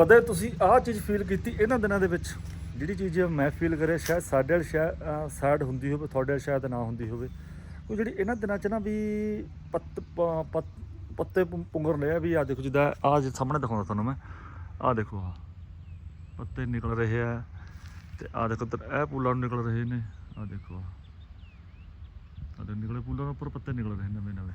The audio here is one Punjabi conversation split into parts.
ਕਦੇ ਤੁਸੀਂ ਆਹ ਚੀਜ਼ ਫੀਲ ਕੀਤੀ ਇਹਨਾਂ ਦਿਨਾਂ ਦੇ ਵਿੱਚ? ਜਿਹੜੀ ਚੀਜ਼ ਮੈਂ ਫੀਲ ਕਰਿਆ, ਸ਼ਾਇਦ ਸਾਡੇ ਵਾਲ ਸ਼ਾਇਦ ਸੈਡ ਹੁੰਦੀ ਹੋਵੇ, ਤੁਹਾਡੇ ਵਾਲ ਸ਼ਾਇਦ ਨਾ ਹੁੰਦੀ ਹੋਵੇ। ਕੋਈ ਜਿਹੜੀ ਇਹਨਾਂ ਦਿਨਾਂ 'ਚ ਨਾ ਵੀ ਪੱਤ ਪੱਤੇ ਪੁੰਗਰ ਲਿਆ ਵੀ ਆ ਦੇਖੋ ਜਿੱਦਾਂ ਆ ਜੇ ਸਾਹਮਣੇ ਦਿਖਾਉਂਦਾ ਤੁਹਾਨੂੰ ਮੈਂ। ਆ ਦੇਖੋ ਆ ਪੱਤੇ ਨਿਕਲ ਰਹੇ ਆ ਤੇ ਆ ਦੇਖੋ ਇੱਧਰ, ਇਹ ਪੂਲਾਂ ਨੂੰ ਨਿਕਲ ਰਹੇ ਨੇ। ਆ ਦੇਖੋ ਆ ਦੇ ਨਿਕਲੇ ਪੂਲਾਂ ਦੇ ਉੱਪਰ ਪੱਤੇ ਨਿਕਲ ਰਹੇ ਨਵੇਂ ਨਵੇਂ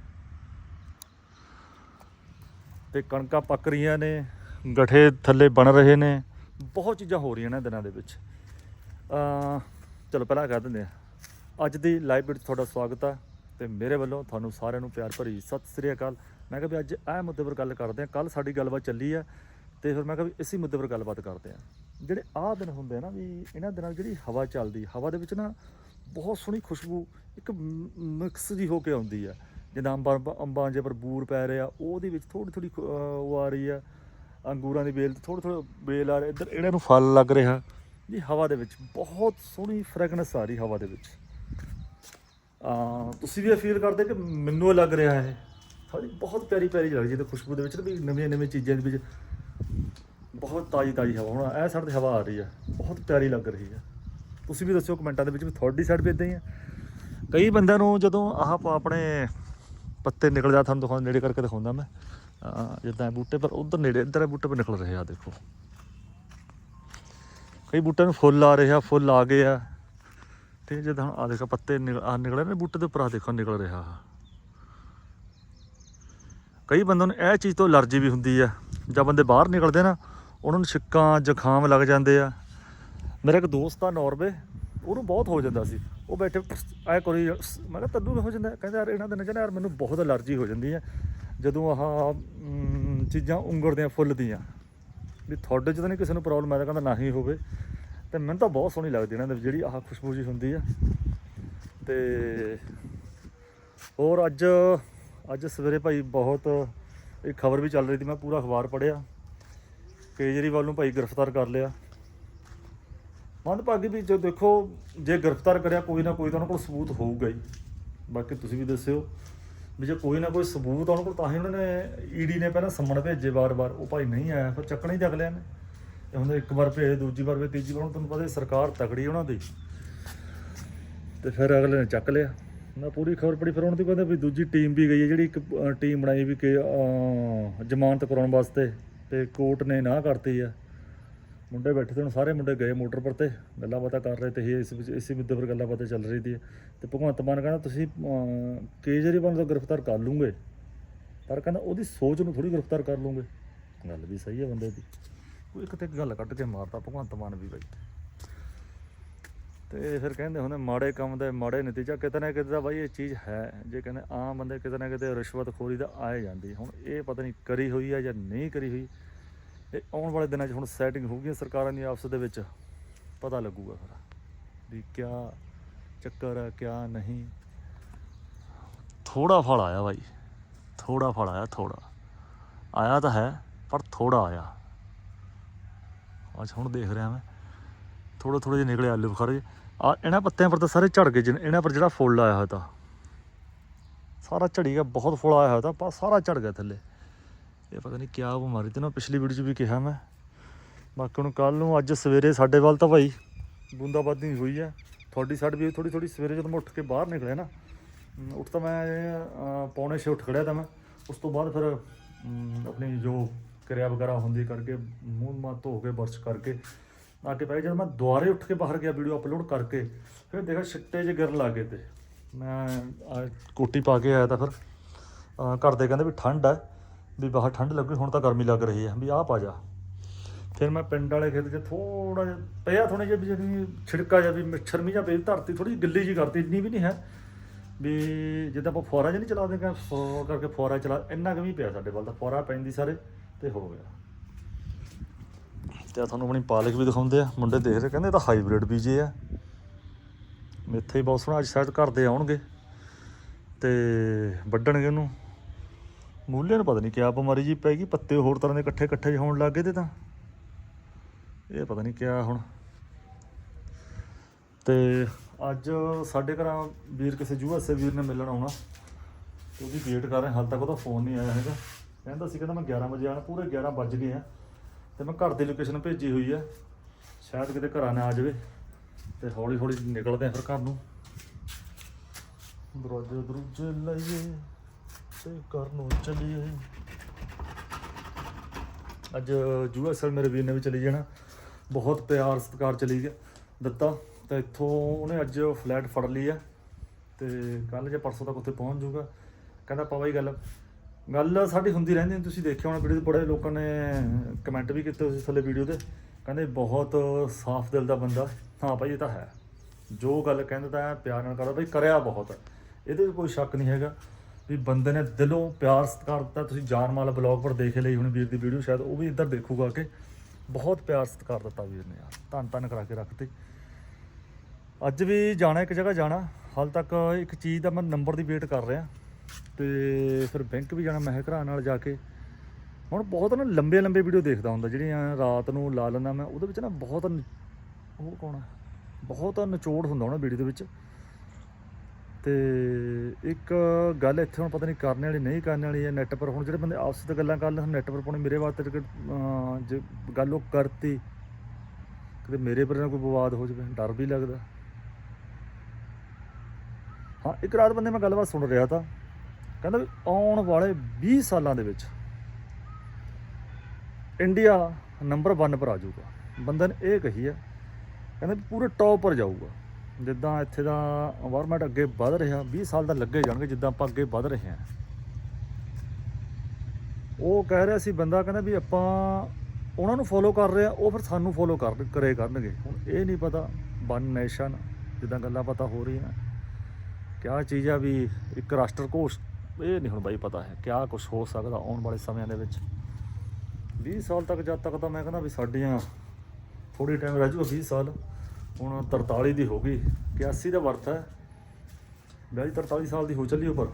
ਤੇ ਕਣਕਾਂ ਪੱਕ ਰਹੀਆਂ ਨੇ। ਗਠੇ ਥੱਲੇ ਬਣ ਰਹੇ ਨੇ। ਬਹੁਤ ਚੀਜ਼ਾਂ ਹੋ ਰਹੀਆਂ ਨੇ ਦਿਨਾਂ ਦੇ ਵਿੱਚ। ਅ ਚਲੋ ਪਹਿਲਾਂ ਕਹਿ ਦਿੰਦੇ ਆ। ਅੱਜ ਦੀ ਲਾਈਵ ਵਿੱਚ ਤੁਹਾਡਾ ਸਵਾਗਤ ਹੈ ਤੇ ਮੇਰੇ ਵੱਲੋਂ ਤੁਹਾਨੂੰ ਸਾਰਿਆਂ ਨੂੰ ਪਿਆਰ ਭਰੀ ਸਤਿ ਸ੍ਰੀ ਅਕਾਲ। ਮੈਂ ਕਿਹਾ ਵੀ ਅੱਜ ਇਹ ਮੁੱਦੇ ਪਰ ਗੱਲ ਕਰਦੇ ਆ। ਕੱਲ ਸਾਡੀ ਗੱਲਬਾਤ ਚੱਲੀ ਆ ਤੇ ਫਿਰ ਮੈਂ ਕਿਹਾ ਵੀ ਇਸੇ ਮੁੱਦੇ ਪਰ ਗੱਲਬਾਤ ਕਰਦੇ ਆ। ਜਿਹੜੇ ਆਹ ਦਿਨ ਹੁੰਦੇ ਆ ਨਾ ਵੀ ਇਹਨਾਂ ਦਿਨਾਂ ਜਿਹੜੀ ਹਵਾ ਚੱਲਦੀ, ਹਵਾ ਦੇ ਵਿੱਚ ਨਾ ਬਹੁਤ ਸੋਹਣੀ ਖੁਸ਼ਬੂ ਇੱਕ ਮਿਕਸ ਜੀ ਹੋ ਕੇ ਆਉਂਦੀ ਆ। ਜਿੱਦਾਂ ਅੰਬਾਂ ਅੰਬਾਂ ਜੇ ਪਰ ਬੂਰ ਪੈ ਰਿਹਾ, ਉਹਦੇ ਵਿੱਚ ਥੋੜੀ ਥੋੜੀ ਉਹ ਆ ਰਹੀ ਆ। ਅੰਗੂਰਾਂ ਦੀ ਬੇਲ ਥੋੜੇ ਥੋੜੇ ਵੇਲ ਆ ਰਹੇ। ਇੱਧਰ ਇਹਨਾਂ ਨੂੰ ਫਲ ਲੱਗ ਰਿਹਾ। ਜੀ, ਹਵਾ ਦੇ ਵਿੱਚ ਬਹੁਤ ਸੋਹਣੀ ਫ੍ਰੈਗਨੈਂਸ ਆ ਰਹੀ ਹਵਾ ਦੇ ਵਿੱਚ। ਆ ਤੁਸੀਂ ਵੀ ਇਹ ਫੀਲ ਕਰਦੇ ਕਿ ਮੈਨੂੰ ਇਹ ਲੱਗ ਰਿਹਾ ਹੈ ਸਾਡੀ ਬਹੁਤ ਪਿਆਰੀ ਪਿਆਰੀ ਲੱਗਦੀ ਹੈ ਤੇ ਖੁਸ਼ਬੂ ਦੇ ਵਿੱਚ ਵੀ ਨਵੀਆਂ ਨਵੀਆਂ ਚੀਜ਼ਾਂ ਦੇ ਵਿੱਚ ਬਹੁਤ ਤਾਜ਼ੀ ਤਾਜ਼ੀ ਹਵਾ। ਹੁਣ ਇਹ ਸਾਡੇ ਹਵਾ ਆ ਰਹੀ ਹੈ। ਬਹੁਤ ਪਿਆਰੀ ਲੱਗ ਰਹੀ ਹੈ। ਤੁਸੀਂ ਵੀ ਦੱਸਿਓ ਕਮੈਂਟਾਂ ਦੇ ਵਿੱਚ ਵੀ ਤੁਹਾਡੀ ਸਾਈਡ ਵੀ ਇਦਾਂ ਹੀ ਆ ਕਈ ਬੰਦਿਆਂ ਨੂੰ ਜਦੋਂ ਆਹ ਆਪਣੇ ਪੱਤੇ ਨਿਕਲ ਜਾ ਤੁਹਾਨੂੰ ਦਿਖਾਉਂ ਨੇੜੇ ਕਰਕੇ ਦਿਖਾਉਂਦਾ ਮੈਂ। ਅਹ ਜਿੱਦਾਂ ਬੂਟੇ, ਪਰ ਉਧਰ ਨੇੜੇ, ਇੱਧਰ ਇਹ ਬੂਟੇ ਪਰ ਨਿਕਲ ਰਹੇ ਆ, ਦੇਖੋ। ਕਈ ਬੂਟਿਆਂ ਨੂੰ ਫੁੱਲ ਆ ਰਹੇ ਆ, ਫੁੱਲ ਆ ਗਏ ਆ। ਤੇ ਜਿੱਦਾਂ ਆ ਦੇਖੋ, ਪੱਤੇ ਨਿਕਲ ਆ ਨਿਕਲੇ ਨੇ ਬੂਟੇ ਦੇ ਉੱਪਰ ਆ ਦੇਖੋ, ਨਿਕਲ ਰਿਹਾ ਕਈ ਬੰਦਿਆਂ ਨੂੰ ਇਹ ਚੀਜ਼ ਤੋਂ ਅਲਰਜੀ ਵੀ ਹੁੰਦੀ ਆ। ਜਦ ਬੰਦੇ ਬਾਹਰ ਨਿਕਲਦੇ ਨਾ, ਉਹਨਾਂ ਨੂੰ ਛਿੱਕਾਂ, ਜ਼ੁਕਾਮ ਲੱਗ ਜਾਂਦੇ ਆ। ਮੇਰਾ ਇੱਕ ਦੋਸਤ ਆ ਨਾਰਵੇ, ਉਹਨੂੰ ਬਹੁਤ ਹੋ ਜਾਂਦਾ ਸੀ। ਉਹ ਬੈਠੇ ਆਏ ਕੋਈ ਮੈਂ ਕਿਹਾ, ਤੈਨੂੰ ਵੀ ਹੋ ਜਾਂਦਾ? ਹੈ? ਕਹਿੰਦਾ, ਯਾਰ, ਇਹਨਾਂ ਦਿਨਾਂ 'ਚ ਯਾਰ, ਮੈਨੂੰ ਬਹੁਤ ਅਲਰਜੀ ਹੋ ਜਾਂਦੀ ਹੈ ਜਦੋਂ ਆਹ ਚੀਜ਼ਾਂ ਉਂਗੜਦੀਆਂ ਫੁੱਲਦੀਆਂ ਵੀ ਤੁਹਾਡੇ 'ਚ ਤਾਂ ਨਹੀਂ ਕਿਸੇ ਨੂੰ ਪ੍ਰੋਬਲਮ ਆ ਤਾਂ ਕਹਿੰਦਾ ਨਾ ਹੀ ਹੋਵੇ। ਤੇ ਮੈਨੂੰ ਤਾਂ ਬਹੁਤ ਸੋਹਣੀ ਲੱਗਦੀ ਇਹਨਾਂ ਦੇ ਜਿਹੜੀ ਆਹ ਖੁਸ਼ਬੂ ਜੀ ਹੁੰਦੀ ਆ। ਤੇ ਹੋਰ ਅੱਜ ਅੱਜ ਸਵੇਰੇ ਭਾਈ ਬਹੁਤ ਇੱਕ ਖਬਰ ਵੀ ਚੱਲ ਰਹੀ ਸੀ, ਮੈਂ ਪੂਰਾ ਅਖਬਾਰ ਪੜ੍ਹਿਆ। ਕੇਜਰੀਵਾਲ ਨੂੰ ਭਾਈ ਗ੍ਰਿਫਤਾਰ ਕਰ ਲਿਆ। ਮੰਦਭਾਗੀ ਵੀ ਜੋ ਦੇਖੋ, ਜੇ ਗ੍ਰਿਫਤਾਰ ਕਰਿਆ, ਕੋਈ ਨਾ ਕੋਈ ਤਾਂ ਉਹਨਾਂ ਕੋਲ ਸਬੂਤ ਹੋਊਗਾ ਹੀ। ਬਾਕੀ ਤੁਸੀਂ ਵੀ ਦੱਸਿਓ। ਵੀ ਜੇ ਕੋਈ ਨਾ ਕੋਈ ਸਬੂਤ ਉਹਨਾਂ ਕੋਲ ਤਾਂ ਹੀ ਉਹਨਾਂ ਨੇ ਈਡੀ ਨੇ ਪਹਿਲਾਂ ਸੰਮਣ ਭੇਜੇ ਵਾਰ-ਵਾਰ। ਉਹ ਭਾਈ ਨਹੀਂ ਆਇਆ, ਫਿਰ ਚੱਕਣਾ ਹੀ ਤੇ ਅਗਲਿਆਂ ਨੇ ਇਹ ਹੁਣ ਇੱਕ ਵਾਰ ਭੇਜ, ਦੂਜੀ ਵਾਰ ਭੇਜ ਤੀਜੀ ਵਾਰ, ਹੁਣ ਤੁਹਾਨੂੰ ਪਤਾ ਸਰਕਾਰ ਤਕੜੀ ਉਹਨਾਂ ਦੀ। ਤੇ ਫਿਰ ਅਗਲੇ ਨੇ ਚੱਕ ਲਿਆ। ਨਾ ਪੂਰੀ ਖਬਰ ਪੜੀ ਫਿਰ ਉਹਨਾਂ ਦੀ ਕਹਿੰਦੇ ਵੀ ਦੂਜੀ ਟੀਮ ਵੀ ਗਈ ਹੈ, ਜਿਹੜੀ ਇੱਕ ਟੀਮ ਬਣਾਈ ਵੀ ਕਿ ਜ਼ਮਾਨਤ ਕਰਾਉਣ ਵਾਸਤੇ ਤੇ ਕੋਰਟ ਨੇ ਨਾ ਕਰਤੀ ਆ। ਮੁੰਡੇ ਬੈਠੇ ਤੇ ਹੁਣ ਸਾਰੇ ਮੁੰਡੇ ਗਏ ਮੋਟਰ ਪਰ ਤੇ, ਗੱਲਾਂ ਬਾਤਾਂ ਕਰ ਰਹੇ ਤੇ ਇਹ ਇਸ ਵਿੱਚ, ਇਸੇ ਮੁੱਦੇ ਪਰ ਗੱਲਾਂ ਬਾਤਾਂ ਚੱਲ ਰਹੀ ਸੀ ਤੇ ਭਗਵੰਤ ਮਾਨ ਕਹਿੰਦਾ, ਤੁਸੀਂ ਕੇਜਰੀਵਾਲ ਨੂੰ ਗ੍ਰਿਫਤਾਰ ਕਰ ਲੂੰਗੇ। ਪਰ ਕਹਿੰਦਾ, ਉਹਦੀ ਸੋਚ ਨੂੰ ਥੋੜੀ ਗ੍ਰਿਫਤਾਰ ਕਰ ਲੂੰਗੇ। ਗੱਲ ਵੀ ਸਹੀ ਹੈ ਬੰਦੇ ਦੀ। ਉਹ ਇੱਕ ਤੇ ਇੱਕ ਗੱਲ ਕੱਢ ਕੇ ਮਾਰਦਾ ਭਗਵੰਤ ਮਾਨ ਵੀ ਬਾਈ। ਤੇ ਫਿਰ ਕਹਿੰਦੇ ਹੁੰਦੇ, ਮਾੜੇ ਕੰਮ ਦੇ ਮਾੜੇ ਨਤੀਜਾ, ਕਿਤੇ ਨਾ ਕਿਤੇ ਦਾ ਬਾਈ ਇਹ ਚੀਜ਼ ਹੈ। ਜੇ ਕਹਿੰਦੇ ਆਮ ਬੰਦੇ ਕਿਤੇ ਨਾ ਕਿਤੇ ਰਿਸ਼ਵਤਖੋਰੀ ਦਾ ਆਏ ਜਾਂਦੀ ਹੁਣ ਇਹ ਪਤਾ ਨਹੀਂ ਕਰੀ ਹੋਈ ਆ ਜਾਂ ਨਹੀਂ ਕਰੀ ਹੋਈ। ਇਹ ਆਉਣ ਵਾਲੇ ਦਿਨਾਂ 'ਚ ਹੁਣ ਸੈਟਿੰਗ ਹੋਊਗੀ ਸਰਕਾਰਾਂ ਦੀ ਆਪਸ ਦੇ ਵਿੱਚ, ਪਤਾ ਲੱਗੂਗਾ ਫਿਰ ਵੀ ਕਿਆ ਚੱਕਰ ਹੈ, ਕਿਆ ਨਹੀਂ। ਥੋੜਾ ਫਲ ਆਇਆ ਬਾਈ ਥੋੜਾ ਫਲ ਆਇਆ ਥੋੜਾ ਆਇਆ ਤਾਂ ਹੈ, ਪਰ ਥੋੜਾ ਆਇਆ। ਅੱਜ ਹੁਣ ਦੇਖ ਰਿਹਾ ਮੈਂ ਥੋੜਾ ਥੋੜਾ ਜਿਹਾ ਨਿਕਲੇ ਆਲੂ ਬੁਖਾਰੇ ਆ ਇਹਨਾਂ ਪੱਤਿਆਂ ਪਰ ਤਾਂ ਸਾਰੇ ਝੜ ਗਏ, ਜਿਨ- ਇਹਨਾਂ ਪਰ ਜਿਹੜਾ ਫੁੱਲ ਆਇਆ ਹੋਇਆ ਤਾਂ। ਸਾਰਾ ਝੜੀ ਗਿਆ, ਬਹੁਤ ਫੁੱਲ ਆਇਆ ਹੋਇਆ ਤਾਂ, ਪਰ ਸਾਰਾ ਝੜ ਗਿਆ ਥੱਲੇ। ਇਹ ਪਤਾ ਨਹੀਂ ਕਿਆ ਬਿਮਾਰੀ ਤੇ ਨਾ ਪਿਛਲੀ ਵੀਡੀਓ 'ਚ ਵੀ ਕਿਹਾ ਮੈਂ। ਬਾਕੀ ਹੁਣ ਕੱਲ ਨੂੰ ਅੱਜ ਸਵੇਰੇ ਸਾਡੇ ਵੱਲ ਤਾਂ ਭਾਈ ਬੂੰਦਾਬਾਦੀ ਹੋਈ ਹੈ ਤੁਹਾਡੀ ਸਾਈਡ ਵੀ ਥੋੜੀ ਥੋੜੀ ਸਵੇਰੇ ਜਦੋਂ ਮੈਂ ਉੱਠ ਕੇ ਬਾਹਰ ਨਿਕਲਿਆ ਨਾ ਉੱਠ ਤਾਂ ਮੈਂ ਅਹ, ਪੌਣੇ ਛੇ ਉੱਠ ਖੜਿਆ ਤਾਂ ਮੈਂ। ਉਸ ਤੋਂ ਬਾਅਦ ਫਿਰ ਆਪਣੀ ਜੋ ਕਿਰਿਆ ਵਗੈਰਾ ਹੁੰਦੀ ਕਰਕੇ ਮੂੰਹ ਮਾਂ ਧੋ ਕੇ ਬਰਸ਼ ਕਰਕੇ ਆ ਕੇ ਪੈ ਜਦੋਂ ਮੈਂ ਦੁਬਾਰੇ ਉੱਠ ਕੇ ਬਾਹਰ ਗਿਆ ਵੀਡੀਓ ਅਪਲੋਡ ਕਰਕੇ ਫਿਰ ਦੇਖਿਆ ਛਿੱਟੇ ਜਿਹੇ ਗਿਰਨ ਲੱਗੇ ਤੇ। ਮੈਂ ਕੋਟੀ ਪਾ ਕੇ ਆਇਆ ਤਾਂ ਫਿਰ ਘਰ ਦੇ ਕਹਿੰਦੇ ਵੀ ਠੰਡ ਹੈ ਵੀ ਬਾਹਰ ਠੰਡ ਲੱਗੀ ਹੁਣ ਤਾਂ ਗਰਮੀ ਲੱਗ ਰਹੀ ਹੈ ਵੀ ਆਹ ਪਾ ਜਾ। ਫਿਰ ਮੈਂ ਪਿੰਡ ਵਾਲੇ ਖੇਤ 'ਚ ਥੋੜਾ ਜਿਹਾ ਪਿਆ ਥੋੜਾ ਜਿਹਾ ਵੀ ਜਿਹੜੀ ਛਿੜਕਾ ਜਿਹਾ ਵੀ ਮੱਛਰ ਮੀ ਜਾਂ ਪਈ ਧਰਤੀ ਥੋੜੀ ਗਿੱਲੀ ਜੀ ਕਰਤੀ ਇੰਨੀ ਵੀ ਨਹੀਂ ਹੈ। ਵੀ ਜਿੱਦਾਂ ਆਪਾਂ ਫੁਆਰਾ ਜਿਹਾ ਨਹੀਂ ਚਲਾਉਂਦੇ ਕਿ ਫੋ ਕਰਕੇ ਫੁਆਰਾ ਚਲਾ ਇੰਨਾ ਕੁ ਵੀ ਪਿਆ ਸਾਡੇ ਵੱਲ ਤਾਂ ਫੁਆਰਾ ਪੈਂਦੀ ਸਾਰੇ ਤੇ ਹੋ ਗਿਆ। ਤੇ ਤੁਹਾਨੂੰ ਆਪਣੀ ਪਾਲਕ ਵੀ ਦਿਖਾਉਂਦੇ ਆ ਮੁੰਡੇ ਦੇਖ ਰਹੇ ਕਹਿੰਦੇ ਇਹ ਤਾਂ ਹਾਈਬ੍ਰਿਡ ਬੀਜੇ ਆ। ਮੇਥੇ ਹੀ ਬਹੁਤ ਸੋਹਣਾ ਅੱਜ ਸ਼ਾਇਦ ਘਰ ਦੇ ਆਉਣਗੇ ਤੇ ਵੱਢਣਗੇ ਉਹਨੂੰ। ਮੂਲੇ ਨੂੰ ਪਤਾ ਨਹੀਂ ਕਿਆ ਬਿਮਾਰੀ ਜੀ ਪੈ ਗਈ, ਪੱਤੇ ਹੋਰ ਤਰ੍ਹਾਂ ਦੇ ਇਕੱਠੇ ਇਕੱਠੇ ਜਿਹੇ ਹੋਣ ਲੱਗ ਗਏ ਤੇ ਤਾਂ। ਇਹ ਪਤਾ ਨਹੀਂ ਕਿਆ ਹੁਣ। ਤੇ ਅੱਜ ਸਾਡੇ ਘਰਾਂ ਵੀਰ ਕਿਸੇ ਯੂਐਸਏ ਵੀਰ ਨੇ ਮਿਲਣ ਆਉਣਾ। ਤੇ ਉਹਦੀ ਵੇਟ ਕਰ ਰਹੇ, ਹਾਲ ਤੱਕ ਉਹਦਾ ਫੋਨ ਨਹੀਂ ਆਇਆ ਹੈਗਾ। ਕਹਿੰਦਾ ਸੀ, ਕਹਿੰਦਾ ਮੈਂ 11 ਵਜੇ ਆਣਾ ਪੂਰੇ 11 ਵੱਜ ਗਏ ਆ। ਤੇ ਮੈਂ ਘਰ ਦੀ ਲੋਕੇਸ਼ਨ ਭੇਜੀ ਹੋਈ ਆ। ਸ਼ਾਇਦ ਕਿਤੇ ਘਰਾਂ ਨਾ ਆ ਜਾਵੇ। ਤੇ ਹੌਲੀ ਹੌਲੀ ਨਿਕਲਦੇ ਆ ਫਿਰ ਘਰ ਨੂੰ। ਦਰਵਾਜ਼ੇ ਦਰੂਜੇ ਲਾਈਏ। ਤੇ ਘਰ ਨੂੰ ਚੱਲੀਏ ਅੱਜ ਯੂਐਸਐਲ ਮੇਰੇ ਵੀਰ ਨੇ ਵੀ ਚਲੀ ਜਾਣਾ। ਬਹੁਤ ਪਿਆਰ ਸਤਿਕਾਰ ਚਲੀ ਗਿਆ ਦਿੱਤਾ। ਤੇ ਇੱਥੋਂ ਉਹਨੇ ਅੱਜ ਫਲੈਟ ਫੜ ਲਈ ਆ। ਤੇ ਕੱਲ ਜਾਂ ਪਰਸੋਂ ਤੱਕ ਉੱਥੇ ਪਹੁੰਚ ਜਾਊਗਾ। ਕਹਿੰਦਾ ਪਾਵਾ ਹੀ ਗੱਲ ਗੱਲ ਸਾਡੀ ਹੁੰਦੀ ਰਹਿੰਦੀ ਤੁਸੀਂ ਦੇਖਿਆ ਹੋਣਾ ਵੀਡੀਓ 'ਤੇ ਬੜੇ ਲੋਕਾਂ ਨੇ ਕਮੈਂਟ ਵੀ ਕੀਤੇ ਉਸ ਥੱਲੇ ਵੀਡੀਓ ਤੇ ਕਹਿੰਦੇ, ਬਹੁਤ ਸਾਫ਼ ਦਿਲ ਦਾ ਬੰਦਾ। ਹਾਂ ਭਾਈ, ਇਹ ਤਾਂ ਹੈ। ਜੋ ਗੱਲ ਕਹਿੰਦਾ ਤਾਂ ਪਿਆਰ ਨਾਲ ਕਰਦਾ। ਭਾਈ ਕਰਿਆ ਬਹੁਤ। ਇਹਦੇ 'ਚ ਕੋਈ ਸ਼ੱਕ ਨਹੀਂ ਹੈਗਾ। ਵੀ ਬੰਦੇ ਨੇ ਦਿਲੋਂ ਪਿਆਰ, ਸਤਿਕਾਰ ਦਿੱਤਾ। ਤੁਸੀਂ ਜਾਨ ਮਾਲ ਬਲੌਗ ਪਰ ਦੇਖ ਲਈ ਹੁਣ ਵੀਰ ਦੀ ਵੀਡੀਓ, ਸ਼ਾਇਦ ਉਹ ਵੀ ਇੱਧਰ ਦੇਖੂਗਾ ਕਿ ਬਹੁਤ ਪਿਆਰ, ਸਤਿਕਾਰ ਦਿੱਤਾ ਵੀਰ ਨੇ ਯਾਰ। ਧੰਨ ਧੰਨ ਕਰਾ ਕੇ ਰੱਖਤੇ। ਅੱਜ ਵੀ ਜਾਣਾ, ਇੱਕ ਜਗ੍ਹਾ ਜਾਣਾ। ਹਾਲ ਤੱਕ ਇੱਕ ਚੀਜ਼ ਦਾ ਮੈਂ ਨੰਬਰ ਦੀ ਵੇਟ ਕਰ ਰਿਹਾ। ਤੇ ਫਿਰ ਬੈਂਕ ਵੀ ਜਾਣਾ, ਮੈਂ ਕਿਹਾ ਘਰਾਂ ਨਾਲ ਜਾ ਕੇ। ਹੁਣ ਬਹੁਤ ਨਾ ਲੰਬੇ ਲੰਬੇ ਵੀਡੀਓ ਦੇਖਦਾ ਹੁੰਦਾ, ਜਿਹੜੀਆਂ ਰਾਤ ਨੂੰ ਲਾ ਲੈਂਦਾ ਮੈਂ। ਉਹਦੇ ਵਿੱਚ ਨਾ ਬਹੁਤ ਨ- ਉਹ ਕੌਣ ਆ ਬਹੁਤ ਨਿਚੋੜ ਹੁੰਦਾ ਉਹਨਾਂ ਵੀਡੀਓ ਦੇ ਵਿੱਚ। ਤੇ ਇੱਕ ਗੱਲ ਇੱਥੇ ਹੁਣ ਪਤਾ ਨਹੀਂ ਕਰਨੇ ਵਾਲੀ, ਨਹੀਂ ਕਰਨ ਵਾਲੀ ਹੈ ਨੈੱਟ ਪਰ ਹੁਣ ਜਿਹੜੇ ਬੰਦੇ ਆਪਸ ਵਿੱਚ ਗੱਲਾਂ ਕਰ ਲੈਣ ਨੈੱਟ ਪਰ ਪਾਉਣੀ ਮੇਰੇ ਵਾਸਤੇ ਜੇ ਗੱਲ ਉਹ ਕਰਤੀ, ਕਿਤੇ ਮੇਰੇ ਪਰ ਨਾ ਕੋਈ ਵਿਵਾਦ ਹੋ ਜਾਵੇ, ਡਰ ਵੀ ਲੱਗਦਾ। ਹਾਂ, ਇੱਕ ਰਾਤ ਬੰਦੇ ਮੈਂ ਗੱਲਬਾਤ ਸੁਣ ਰਿਹਾ ਤਾਂ, ਕਹਿੰਦਾ ਵੀ ਆਉਣ ਵਾਲੇ 20 ਸਾਲਾਂ ਦੇ ਵਿੱਚ ਇੰਡੀਆ ਨੰਬਰ 1 ਪਰ ਆ ਜਾਊਗਾ। ਬੰਦੇ ਨੇ ਇਹ ਕਹੀ ਹੈ, ਕਹਿੰਦਾ ਵੀ ਪੂਰੇ ਟੌਪ ਪਰ ਜਾਊਗਾ। ਜਿੱਦਾਂ ਇੱਥੇ ਦਾ এনवायरमेंट ਅੱਗੇ ਵੱਧ ਰਿਹਾ 20 ਸਾਲ ਦਾ ਲੱਗੇ ਜਾਣਗੇ ਜਿੱਦਾਂ ਆਪਾਂ ਅੱਗੇ ਵੱਧ ਰਹੇ ਹਾਂ। ਉਹ ਕਹਿ ਰਿਹਾ ਸੀ ਬੰਦਾ, ਕਹਿੰਦਾ ਵੀ ਆਪਾਂ ਉਹਨਾਂ ਨੂੰ ਫੋਲੋ ਕਰ ਰਹੇ ਆ ਉਹ ਫਿਰ ਸਾਨੂੰ ਫੋਲੋ ਕਰ, ਕਰੇ ਕਰਨਗੇ। ਹੁਣ ਇਹ ਨਹੀਂ ਪਤਾ ਵਨ ਨੇਸ਼ਨ ਜਿੱਦਾਂ ਗੱਲਾਂ ਪਤਾ ਹੋ ਰਹੀਆਂ। ਕਿਆ ਚੀਜ਼ ਆ ਵੀ ਇੱਕ ਰਾਸ਼ਟਰ ਕੋਸ਼ ਇਹ ਨਹੀਂ ਹੁਣ ਬਾਈ ਪਤਾ ਹੈ, ਕਿਆ ਕੁਝ ਹੋ ਸਕਦਾ ਆਉਣ ਵਾਲੇ ਸਮਿਆਂ ਦੇ ਵਿੱਚ। 20 ਸਾਲ ਤੱਕ ਜਦ ਤੱਕ ਤਾਂ ਮੈਂ ਕਹਿੰਦਾ ਵੀ ਸਾਡੀਆਂ ਥੋੜੀ ਟਾਈਮ ਰਹਿ ਜੂਗਾ 20 ਸਾਲ। ਹੁਣ 43 ਦੀ ਹੋ ਗਈ 81 ਦਾ ਵਰਤ ਹੈ। ਮੈਂ 43 ਸਾਲ ਦੀ ਹੋ ਚੱਲੀ ਉੱਪਰ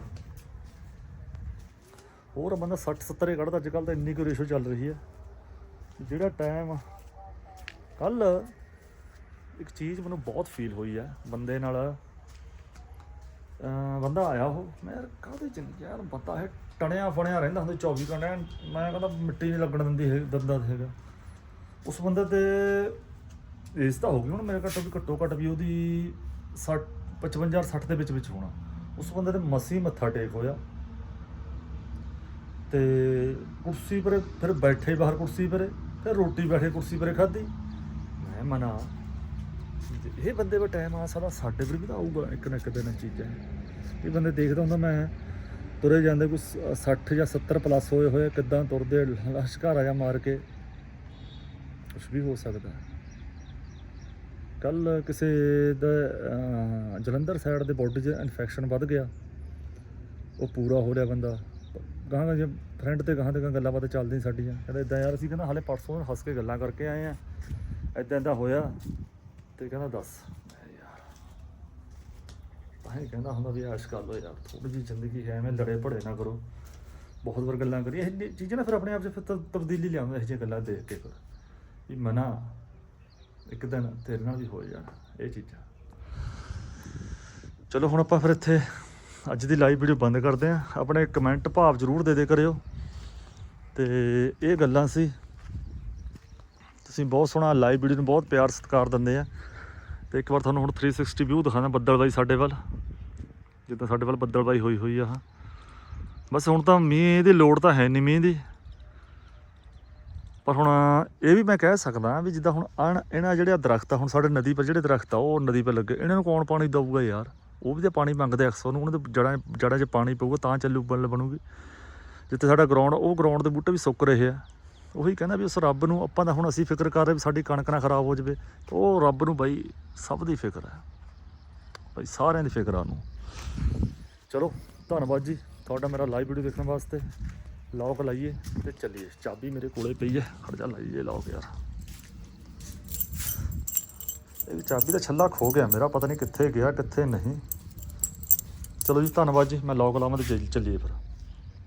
ਹੋਰ ਬੰਦਾ 60 70 ਕੱਢਦਾ ਅੱਜ ਕੱਲ ਤਾਂ ਇੰਨੀ ਕੁ ਰੇਸ਼ੋ ਚੱਲ ਰਹੀ ਹੈ। ਜਿਹੜਾ ਟਾਈਮ ਕੱਲ ਇੱਕ ਚੀਜ਼ ਮੈਨੂੰ ਬਹੁਤ ਫੀਲ ਹੋਈ ਹੈ ਬੰਦੇ ਨਾਲ। ਬੰਦਾ ਆਇਆ ਉਹ, ਮੈਂ ਯਾਰ ਕਾਹਦੇ ਚੰਗੀ ਯਾਰ ਪਤਾ ਹੈ ਟਣਿਆ ਫਣਿਆ ਰਹਿੰਦਾ ਹੁੰਦਾ 24 ਘੰਟੇ ਮੈਂ ਕਹਿੰਦਾ ਮਿੱਟੀ ਨਹੀਂ ਲੱਗਣ ਦਿੰਦੀ ਹੈ ਦੰਦਾ ਹੈਗਾ। ਉਸ ਬੰਦੇ ਤੇ ਏਜ ਤਾਂ ਹੋ ਗਈ। ਹੁਣ ਮੇਰੇ ਘੱਟੋ ਵੀ ਘੱਟੋ ਘੱਟ ਵੀ ਉਹਦੀ 60 55 60 ਦੇ ਵਿੱਚ ਵਿੱਚ ਹੋਣਾ। ਉਸ ਬੰਦੇ ਤੇ ਮਸੀ ਮੱਥਾ ਟੇਕ ਹੋਇਆ। ਤੇ ਕੁਰਸੀ ਪਰ ਫਿਰ ਬੈਠੇ ਬਾਹਰ ਕੁਰਸੀ ਪਰ, ਫਿਰ ਰੋਟੀ ਬੈਠੇ ਕੁਰਸੀ ਪਰ ਖਾਧੀ। ਮੈਂ ਮਨਾ ਇਹ ਬੰਦੇ ਦਾ ਟਾਈਮ ਆ ਸਾਡਾ ਸਾਡੇ ਪਰ ਵੀ ਤਾਂ ਆਊਗਾ ਇੱਕ ਨਾ ਇੱਕ ਦਿਨ ਚੀਜ਼ਾਂ। ਇਹ ਬੰਦੇ ਦੇਖਦਾ ਹੁੰਦਾ ਮੈਂ ਤੁਰੇ ਜਾਂਦੇ ਕੋਈ 60 ਜਾਂ 70 ਪਲੱਸ ਹੋਏ ਹੋਏ ਕਿੱਦਾਂ ਤੁਰਦੇ ਲਸ਼ਕਾਰਾ ਜਾਂ ਮਾਰ ਕੇ। ਕੁਝ ਵੀ ਹੋ ਸਕਦਾ। ਕੱਲ ਕਿਸੇ ਦਾ ਜਲੰਧਰ ਸਾਈਡ ਦੇ ਬੋਡੀ 'ਚ ਇਨਫੈਕਸ਼ਨ ਵੱਧ ਗਿਆ। ਉਹ ਪੂਰਾ ਹੋ ਰਿਹਾ ਬੰਦਾ। ਗਾਹਾਂ ਗਾਹਾਂ ਜੇ ਫਰੈਂਡ ਤੇ ਗਾਹਾਂ ਤੇ ਗਾਹਾਂ ਗੱਲਾਂ ਬਾਤਾਂ ਚੱਲਦੀਆਂ ਸਾਡੀਆਂ। ਕਹਿੰਦਾ ਇਦਾਂ ਯਾਰ ਅਸੀਂ ਕਹਿੰਦਾ ਹਾਲੇ ਪਰਸੋਂ ਹੱਸ ਕੇ ਗੱਲਾਂ ਕਰਕੇ ਆਏ ਆ। ਇਦਾਂ ਇਦਾਂ ਹੋਇਆ। ਤੇ ਕਹਿੰਦਾ ਦੱਸ। ਯਾਰ, ਤਾਂ ਹੀ ਕਹਿੰਦਾ ਹੁੰਦਾ ਵੀ ਐਸ਼ ਕਰ ਲੋ ਯਾਰ ਥੋੜੀ ਜਿਹੀ ਜ਼ਿੰਦਗੀ ਹੈ, ਐਵੇਂ ਲੜੇ ਭੜੇ ਨਾ ਕਰੋ। ਬਹੁਤ ਵਾਰ ਗੱਲਾਂ ਕਰੀਏ ਇਹ ਚੀਜ਼ਾਂ ਨਾ ਫਿਰ ਆਪਣੇ ਆਪ 'ਚ ਫਿਰ ਤਬ- ਤਬਦੀਲੀ ਲਿਆਉਂਦਾ ਇਹ ਜਿਹੀਆਂ ਗੱਲਾਂ ਦੇਖ ਕੇ ਫਿਰ। ਵੀ ਮਨਾ। ਇੱਕ ਦਿਨ ਤੇਰੇ ਨਾਲ ਵੀ ਹੋ ਜਾਣਾ, ਇਹ ਚੀਜ਼ਾਂ। ਚਲੋ, ਹੁਣ ਆਪਾਂ ਫਿਰ ਇੱਥੇ ਅੱਜ ਦੀ ਲਾਈਵ ਵੀਡੀਓ ਬੰਦ ਕਰਦੇ ਆਂ ਆਪਣੇ ਕਮੈਂਟ ਭਾਵ ਜ਼ਰੂਰ ਦੇ ਦੇ ਕਰਿਓ। ਤੇ ਇਹ ਗੱਲਾਂ ਸੀ, ਤੁਸੀਂ ਬਹੁਤ ਸੋਹਣਾ ਲਾਈਵ ਵੀਡੀਓ ਨੂੰ ਬਹੁਤ ਪਿਆਰ ਸਤਿਕਾਰ ਦਿੰਦੇ ਆ। ਤੇ ਇੱਕ ਵਾਰ ਤੁਹਾਨੂੰ ਹੁਣ 360 ਵਿਊ ਦਿਖਾਣਾ ਬੱਦਲਬਾਈ ਸਾਡੇ ਵੱਲ। ਜਿੱਦਾਂ ਸਾਡੇ ਵੱਲ ਬੱਦਲਬਾਈ ਹੋਈ ਹੋਈ ਆ, ਹਾਂ। ਬਸ ਹੁਣ ਤਾਂ ਮੀਂਹ ਦੀ ਲੋੜ ਤਾਂ ਹੈ ਨਹੀਂ ਮੀਂਹ ਦੀ। ਪਰ ਹੁਣ ਇਹ ਵੀ ਮੈਂ ਕਹਿ ਸਕਦਾ ਵੀ ਜਿੱਦਾਂ ਹੁਣ ਅਣ ਇਹਨਾਂ ਜਿਹੜੇ ਦਰਖਤ ਆ, ਹੁਣ ਸਾਡੇ ਨਦੀ 'ਪਰ ਜਿਹੜੇ ਦਰਖਤ ਆ, ਉਹ ਨਦੀ 'ਤੇ ਲੱਗੇ। ਇਹਨਾਂ ਨੂੰ ਕੌਣ ਪਾਣੀ ਦਊਗਾ ਯਾਰ? ਉਹ ਵੀ ਤਾਂ ਪਾਣੀ ਮੰਗਦੇ ਅਕਸਰ ਨੂੰ ਉਹਨਾਂ ਦੇ ਜੜਾਂ ਜੜਾਂ 'ਚ ਪਾਣੀ ਪਊਗਾ, ਤਾਂ ਚੱਲੂ, ਬਲ ਬਣੂਗੀ। ਜਿੱਥੇ ਸਾਡਾ ਗਰਾਊਂਡ ਉਹ ਗਰਾਊਂਡ ਦੇ ਬੂਟੇ ਵੀ ਸੁੱਕ ਰਹੇ ਆ। ਉਹੀ ਕਹਿੰਦਾ ਵੀ ਉਸ ਰੱਬ ਨੂੰ ਆਪਾਂ ਤਾਂ ਹੁਣ ਅਸੀਂ ਫਿਕਰ ਕਰ ਰਹੇ ਵੀ ਸਾਡੀ ਕਣਕ ਨਾ ਖਰਾਬ ਹੋ ਜਾਵੇ। ਉਹ ਰੱਬ ਨੂੰ ਬਾਈ ਸਭ ਦੀ ਫਿਕਰ ਹੈ। ਬਾਈ ਸਾਰਿਆਂ ਦੀ ਫਿਕਰ ਆ ਉਹਨੂੰ। ਚਲੋ, ਧੰਨਵਾਦ ਜੀ। ਤੁਹਾਡਾ ਮੇਰਾ ਲਾਈਵ ਵੀਡੀਓ ਦੇਖਣ ਵਾਸਤੇ। ਲੌਕ ਲਾਈਏ ਤੇ ਚੱਲੀਏ। ਚਾਬੀ ਮੇਰੇ ਕੋਲੇ ਪਈ ਹੈ। ਖੜ ਜਾ, ਲਾਈਏ ਲੌਕ ਯਾਰ। ਇਹ ਚਾਬੀ ਦਾ ਛੱਲਾ ਖੋ ਗਿਆ ਮੇਰਾ, ਪਤਾ ਨਹੀਂ ਕਿੱਥੇ ਗਿਆ, ਕਿੱਥੇ ਨਹੀਂ। ਚਲੋ ਜੀ, ਧੰਨਵਾਦ ਜੀ। ਮੈਂ ਲੌਕ ਲਾਵਾਂ ਤੇ ਚੱਲੀਏ ਫਿਰ।